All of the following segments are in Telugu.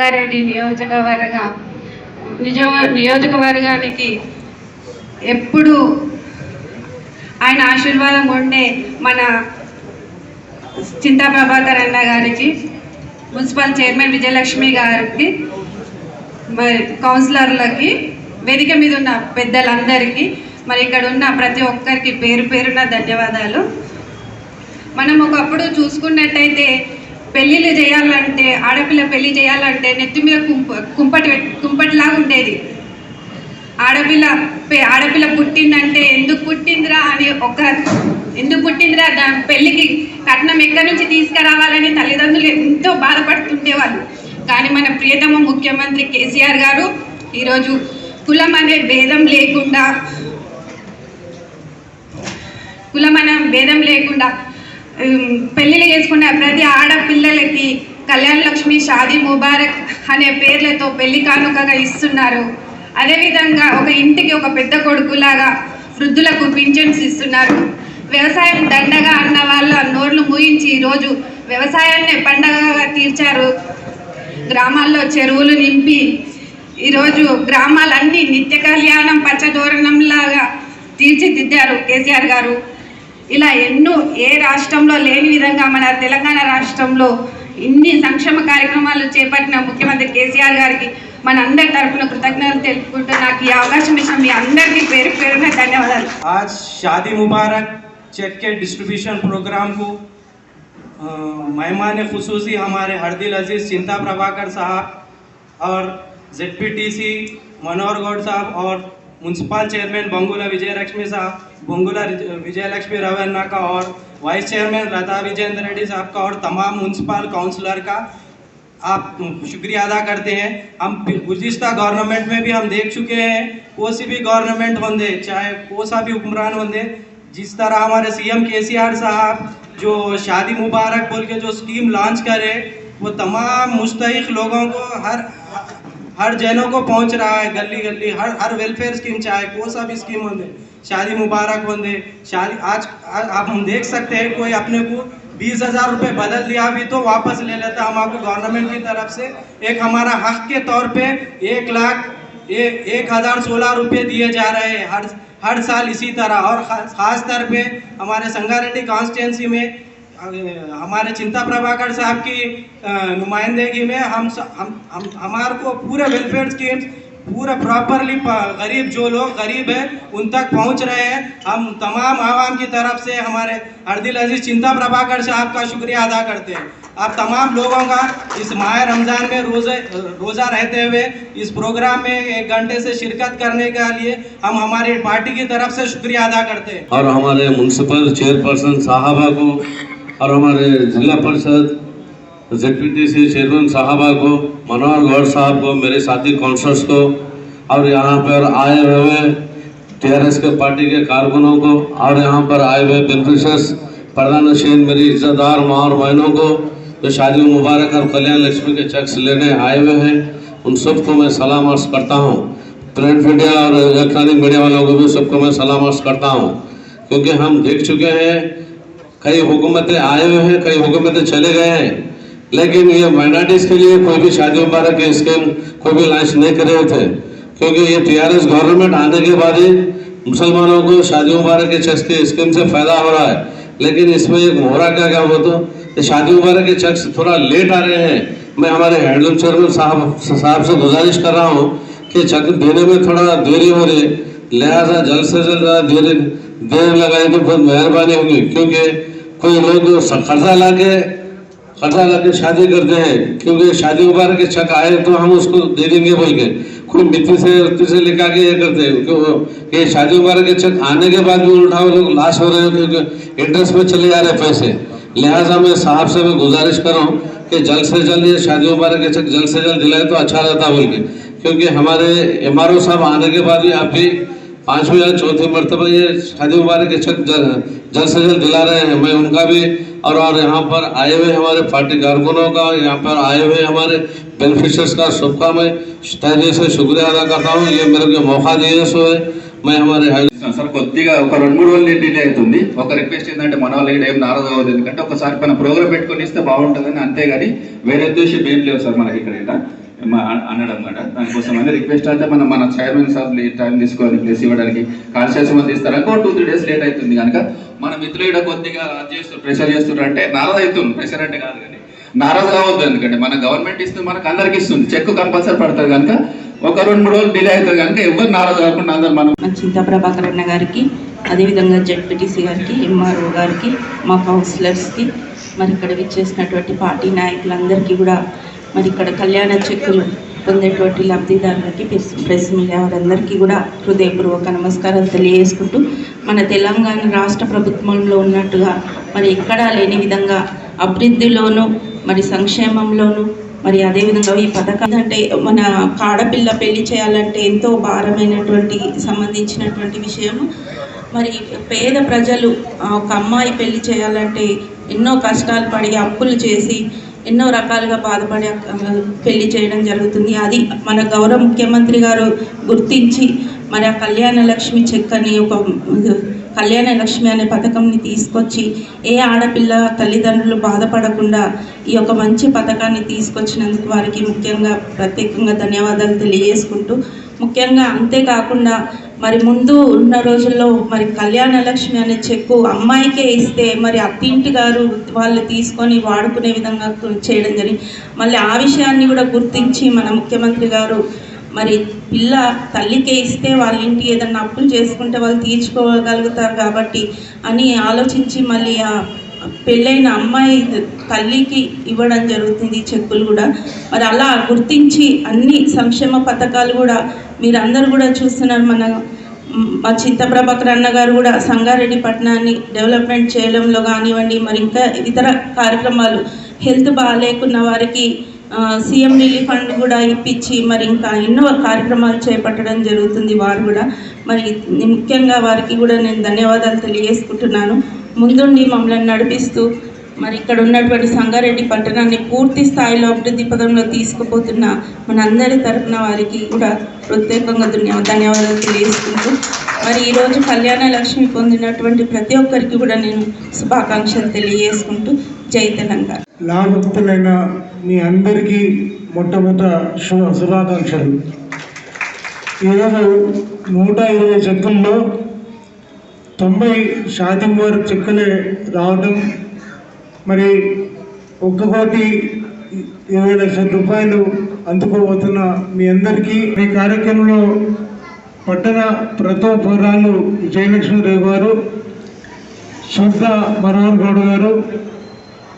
రంగారెడ్డి నియోజకవర్గ నిజ నియోజకవర్గానికి ఎప్పుడు ఆయన ఆశీర్వాదం ఉండే మన చింతా ప్రభాకర్ అన్న గారికి మున్సిపల్ చైర్మన్ విజయలక్ష్మి గారికి మరి కౌన్సిలర్లకి వేదిక మీద ఉన్న పెద్దలందరికీ మరి ఇక్కడ ఉన్న ప్రతి ఒక్కరికి పేరు పేరున ధన్యవాదాలు. మనం ఒకప్పుడు చూసుకున్నట్టయితే పెళ్ళిళ్ళు చేయాలంటే ఆడపిల్ల పెళ్ళి చేయాలంటే నెత్తి మీద కుంప కుంపటి కుంపటిలాగా ఉండేది. ఆడపిల్ల ఆడపిల్ల పుట్టిందంటే ఎందుకు పుట్టిందిరా అని ఒక ఎందుకు పుట్టిందిరా? దాని పెళ్ళికి కట్నం ఎక్కడి నుంచి తీసుకురావాలని తల్లిదండ్రులు ఎంతో బాధపడుతుండేవాళ్ళు. కానీ మన ప్రియతమ ముఖ్యమంత్రి కేసీఆర్ గారు ఈరోజు కులం అనే భేదం లేకుండా కులం అనే భేదం లేకుండా పెళ్ళిళ్ళు చేసుకునే ప్రతి ఆడపిల్లలకి కళ్యాణ లక్ష్మి షాదీ ముబారక్ అనే పేర్లతో పెళ్ళి కానుకగా ఇస్తున్నారు. అదేవిధంగా ఒక ఇంటికి ఒక పెద్ద కొడుకులాగా వృద్ధులకు పింఛన్స్ ఇస్తున్నారు. వ్యవసాయం దండగా అన్న వాళ్ళ నోర్లు మూయించి ఈరోజు వ్యవసాయాన్ని పండగగా తీర్చారు. గ్రామాల్లో చెరువులు నింపి ఈరోజు గ్రామాలన్నీ నిత్య కళ్యాణం పచ్చదోరణంలాగా తీర్చిదిద్దారు కేసీఆర్ గారు. ఇలా ఎన్నో ఏ రాష్ట్రంలో లేని విధంగా మన తెలంగాణ రాష్ట్రంలో ఇన్ని సంక్షేమ కార్యక్రమాలు చేపట్టిన ముఖ్యమంత్రి కేసీఆర్ గారికి మన అందరి తరఫున కృతజ్ఞతలు తెలుపుకుంటూ నాకు ఈ అవకాశం ఇచ్చిన మీ అందరికీ పేరు పేరున ధన్యవాదాలు आज शादी मुबारक चेक के डिस्ट्रीब्यूशन प्रोग्राम को अ, मेहमान खसूसी हमारे हरदिल अजीज़ चिंता प्रभाकर साहब और जेडपीटीसी मनोहर गौड़ साहब और म्यूनसिपल चेयरमैन बंगुला विजय लक्ष्मी साहब बंगुला विजय लक्ष्मी रवन्ना का और वाइस चेयरमैन लता विजेंद्र रेड्डी साहब का और तमाम म्यूनसिपल काउंसलर का आप शुक्रिया अदा करते हैं। हम गुजश्ता गवर्नमेंट में भी हम देख चुके हैं कोई भी गवर्नमेंट होंगे चाहे कोई सा भी हुक्मरान होंगे जिस तरह हमारे सीएम केसीआर साहब जो शादी मुबारक बोल के जो स्कीम लॉन्च करे, वो तमाम मुस्तक लोगों को हर हर जैनों को पहुँच रहा है, गली गली, हर हर वेलफेयर स्कीम चाहे कोई सा भी स्कीम होंगे। शादी मुबारक होंगे, शादी, आज आप हम देख सकते हैं, कोई अपने को बीस हज़ार रुपये बदल दिया भी तो वापस ले लेता हम आपको गवर्नमेंट की तरफ़ से। एक हमारा हक के तौर पे एक लाख एक हज़ार सोलह रुपये दिए जा रहे हैं, हर हर साल इसी तरह। और खास तौर पे हमारे संगारेड्डी कॉन्स्टिट्यूंसी में हमारे चिंता प्रभाकर साहब की नुमाइंदगी में हम हम हम, हमारे को पूरे वेलफेयर स्कीम्स पूरा प्रॉपरली गरीब जो लोग, गरीब है, उन तक पहुँच रहे हैं। हम तमाम आवाम की तरफ़ से हमारे हरदिल अज़ीज़ चिंता प्रभाकर साहब का शुक्रिया अदा करते हैं। आप तमाम लोगों का इस माह रमज़ान में रोज़े, रोज़ा रहते हुए इस प्रोग्राम में एक घंटे से शिरकत करने के लिए हम हमारी पार्टी की तरफ़ से शुक्रिया अदा करते हैं। और हमारे म्यूनसिपल चेयरपर्सन साहबा को और हमारे जिला परिषद जेडपीटीसी चेयरमैन साहबा को मनोहर गौड़ साहब को, मेरे साथी काउंसलर्स को, और यहाँ पर आए हुए टीआरएस के पार्टी के कारकुनों को, और यहाँ पर आए हुए बेनिफिशर्स प्रधान मेरी इज्जतदार माँ और बहनों को, जो शादी मुबारक और कल्याण लक्ष्मी के चक्स लेने आए हुए हैं, उन सबको मैं सलाम अर्ज़ करता हूँ। प्रिंट मीडिया और इलेक्ट्रॉनिक मीडिया वालों को भी सबको मैं सलाम अर्ज़ करता हूँ, क्योंकि हम देख चुके हैं कई हुकूमतें आए हुए हैं, कई हुकूमतें चले गए हैं। लेकिन ये माइनॉरिटीज के लिए कोई भी शादी मुबारक की स्कीम, कोई भी लॉन्च नहीं कर रहे थे। क्योंकि ये टीआरएस गवर्नमेंट आने के बाद ही मुसलमानों को शादी मुबारक के स्कीम से फ़ायदा हो रहा है। लेकिन इसमें एक मोहरा क्या क्या वो तो शादी मुबारक के चेक्स थोड़ा लेट आ रहे हैं। मैं हमारे हैंडलूम चेयरमैन साहब साहब से गुजारिश कर रहा हूँ कि चेक देने में थोड़ा देरी हो रही है। लिहाजा जल्द से जल्द देर देर लगाए तो बहुत मेहरबानी होगी, क्योंकि कोई लोग कर्जा ला के कर्जा ला के शादी करते हैं, क्योंकि शादी मुबारक के चेक आए तो हम उसको दे देंगे बोल के। कोई मिट्टी से उत्ती से लेकर के ये करते हैं ये शादी मुबारक के चेक आने के बाद भी उल्टा लोग लाश हो रहे हैं, क्योंकि इंटरेस्ट में चले जा रहे पैसे। लिहाजा मैं साहब से मैं गुजारिश कर रहा हूँ कि जल्द से जल्द ये शादी मुबारक के चेक जल्द से जल्द दिलाए तो अच्छा रहता बोल के। क्योंकि हमारे एमआरओ साहब आने के बाद भी आप भी पांचवी या चौथी मरतबा ये शादी मुबारक के चेक जल- जल्द से जल्द दिला रहे हैं मैं उनका भी और और यहाँ पर आए हुए हमारे पार्टी कारकुनों का यहाँ पर आए हुए हमारे बेनिफिशर्स का सबका मैं तहजे से शुक्रिया अदा करता हूँ ये मेरे को मौका दिए सो है मैं हमारे हाई సార్ కొద్దిగా ఒక రెండు మూడు రోజులు డిలే అవుతుంది ఒక రిక్వెస్ట్ ఏంటంటే మన వాళ్ళు ఇక్కడ ఏం నారాజు అవ్వదు ఎందుకంటే ఒకసారి మన ప్రోగ్రామ్ పెట్టుకొని ఇస్తే బాగుంటుందని అంతేగాని వేరే ఉద్దేశం ఏం లేవు సార్ మనకి ఇక్కడ దానికోసం అని రిక్వెస్ట్ అంటే మనం మన చైర్మన్ సార్ టైం తీసుకోవాలి ప్లేస్ ఇవ్వడానికి కాన్షియస్ మంది ఇస్తారు? ఇంకో టూ త్రీ డేస్ లేట్ అవుతుంది కనుక మన మిత్రులు ఇక్కడ కొద్దిగా చేస్తారు ప్రెషర్ చేస్తున్నారు అంటే నారాజ్ అవుతుంది. ప్రెషర్ అంటే కాదు కానీ నారాజ్ కావద్దు ఎందుకంటే మన గవర్నమెంట్ ఇస్తుంది మనకు అందరికి ఇస్తుంది. చెక్ కంపల్సరీ పడుతుంది కనుక ఒక రెండు మూడు రోజులు డిలే అవుతుంది కనుక ఎవరు నారాజ్ కాకుండా అందరు మనం చింతా ప్రభాకర్ అన్న గారికి అదేవిధంగా జడ్పీటీసీ గారికి ఎంఆర్ఓ గారికి మా కౌన్సిలర్స్కి మరి ఇక్కడ విచ్చేసినటువంటి పార్టీ నాయకులందరికీ కూడా మరి ఇక్కడ కళ్యాణ చెక్కులు పొందేటువంటి లబ్ధిదారులకి ప్రెస్ ప్రెస్ మీడియా వారందరికీ కూడా హృదయపూర్వక నమస్కారాలు తెలియజేసుకుంటూ మన తెలంగాణ రాష్ట్ర ప్రభుత్వంలో ఉన్నట్టుగా మరి ఎక్కడా లేని విధంగా అభివృద్ధిలోనూ మరి సంక్షేమంలోనూ మరి అదేవిధంగా ఈ పథకం అంటే మన కాడపిల్ల పెళ్ళి చేయాలంటే ఎంతో భారమైనటువంటి సంబంధించినటువంటి విషయము. మరి పేద ప్రజలు ఒక అమ్మాయి పెళ్ళి చేయాలంటే ఎన్నో కష్టాలు పడి అప్పులు చేసి ఎన్నో రకాలుగా బాధపడి పెళ్ళి చేయడం జరుగుతుంది. అది మన గౌరవ ముఖ్యమంత్రి గారు గుర్తించి మరి ఆ కళ్యాణ లక్ష్మి చెక్ అని ఒక కళ్యాణ లక్ష్మి అనే పథకంని తీసుకొచ్చి ఏ ఆడపిల్ల తల్లిదండ్రులు బాధపడకుండా ఈ యొక్క మంచి పథకాన్ని తీసుకొచ్చినందుకు వారికి ముఖ్యంగా ప్రత్యేకంగా ధన్యవాదాలు తెలియజేసుకుంటూ ముఖ్యంగా అంతేకాకుండా మరి ముందు ఉన్న రోజుల్లో మరి కళ్యాణ లక్ష్మి అనే చెక్కు అమ్మాయికే ఇస్తే మరి అత్తింటి గారు వాళ్ళు తీసుకొని వాడుకునే విధంగా చేయడం జరిగింది మళ్ళీ ఆ విషయాన్ని కూడా గుర్తించి మన ముఖ్యమంత్రి గారు మరి పిల్ల తల్లికే ఇస్తే వాళ్ళ ఇంటి ఏదన్నా అప్పులు చేసుకుంటే వాళ్ళు తీర్చుకోగలుగుతారు కాబట్టి అని ఆలోచించి మళ్ళీ పెళ్ళైన అమ్మాయి తల్లికి ఇవ్వడం జరుగుతుంది చెక్కులు కూడా. మరి అలా గుర్తించి అన్ని సంక్షేమ పథకాలు కూడా మీరందరూ కూడా చూస్తున్నారు. మన మా చింతప్రభాకర్ అన్న గారు కూడా సంగారెడ్డి పట్టణాన్ని డెవలప్మెంట్ చేయడంలో కానివ్వండి మరి ఇంకా ఇతర కార్యక్రమాలు హెల్త్ బాగాలేకున్న వారికి సీఎం రిలీఫ్ ఫండ్ కూడా ఇప్పించి మరి ఇంకా ఎన్నో కార్యక్రమాలు చేపట్టడం జరుగుతుంది వారు కూడా. మరి ముఖ్యంగా వారికి కూడా నేను ధన్యవాదాలు తెలియజేసుకుంటున్నాను. ముందుండి మమ్మల్ని నడిపిస్తూ మరి ఇక్కడ ఉన్నటువంటి సంగారెడ్డి పట్టణాన్ని పూర్తి స్థాయిలో అభివృద్ధి పదంలో తీసుకుపోతున్న మనందరి తరఫున వారికి కూడా ప్రత్యేకంగా ధన్య- ధన్యవాదాలు తెలియజేసుకుంటూ మరి ఈరోజు కళ్యాణ లక్ష్మి పొందినటువంటి ప్రతి ఒక్కరికి కూడా నేను శుభాకాంక్షలు తెలియజేసుకుంటూ జై తెలంగాణ. లాభక్తులైన మీ అందరికీ మొట్టమొదట శుభ శుభాకాంక్షలు. ఈరోజు నూట ఇరవై చెక్కుల్లో తొంభై శాతం వరకు చెక్కులే రావడం మరి ఒక్క కోటి ఇరవై లక్షల రూపాయలు అందుకోబోతున్న మీ అందరికీ ఈ కార్యక్రమంలో పట్టణ ప్రతో పౌరాలు జయలక్ష్మీరావు గారు సొంత మనోహర్ గౌడ్ గారు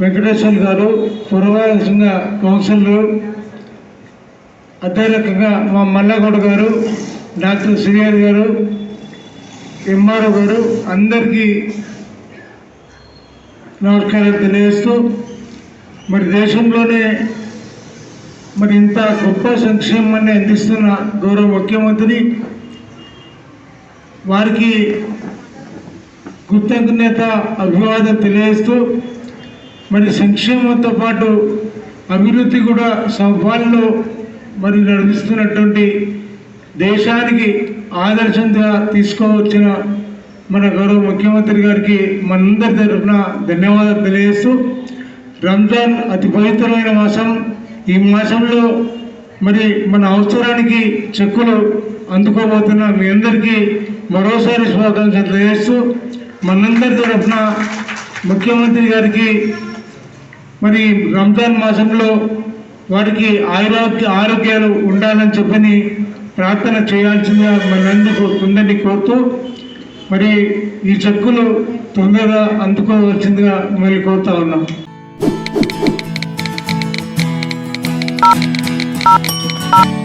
వెంకటేశ్వర్ గారు పురవాల్సిన కౌన్సిలర్ అదే రకంగా మా మల్లగౌడ్ గారు డాక్టర్ శ్రీహరి గారు ఎంఆర్ఓ గారు అందరికీ నమస్కారం తెలియజేస్తూ మరి దేశంలోనే మరి ఇంత గొప్ప సంక్షేమాన్ని అందిస్తున్న గౌరవ ముఖ్యమంత్రి వారికి కృతజ్ఞత అభివాదం తెలియజేస్తూ మరి సంక్షేమంతో పాటు అభివృద్ధి కూడా సవాళ్ళు మరి నడిపిస్తున్నటువంటి దేశానికి ఆదర్శంగా తీసుకోవచ్చిన మన గౌరవ ముఖ్యమంత్రి గారికి మనందరి తరఫున ధన్యవాదాలు తెలియజేస్తూ రంజాన్ అతి పవిత్రమైన మాసం. ఈ మాసంలో మరి మన అవసరానికి చెక్కులు అందుకోబోతున్న మీ అందరికీ మరోసారి శుభాకాంక్షలు తెలియజేస్తూ మనందరి తరఫున ముఖ్యమంత్రి గారికి మరి రంజాన్ మాసంలో వారికి ఆరోగ్య ఆరోగ్యాలు ఉండాలని చెప్పని ప్రార్థన చేయాల్సిందిగా మనందుకు ఉందని కోరుతూ మరి ఈ చెక్కులు తొందరగా అందుకోవాల్సిందిగా మళ్ళీ కోరుతా ఉన్నాం. Thank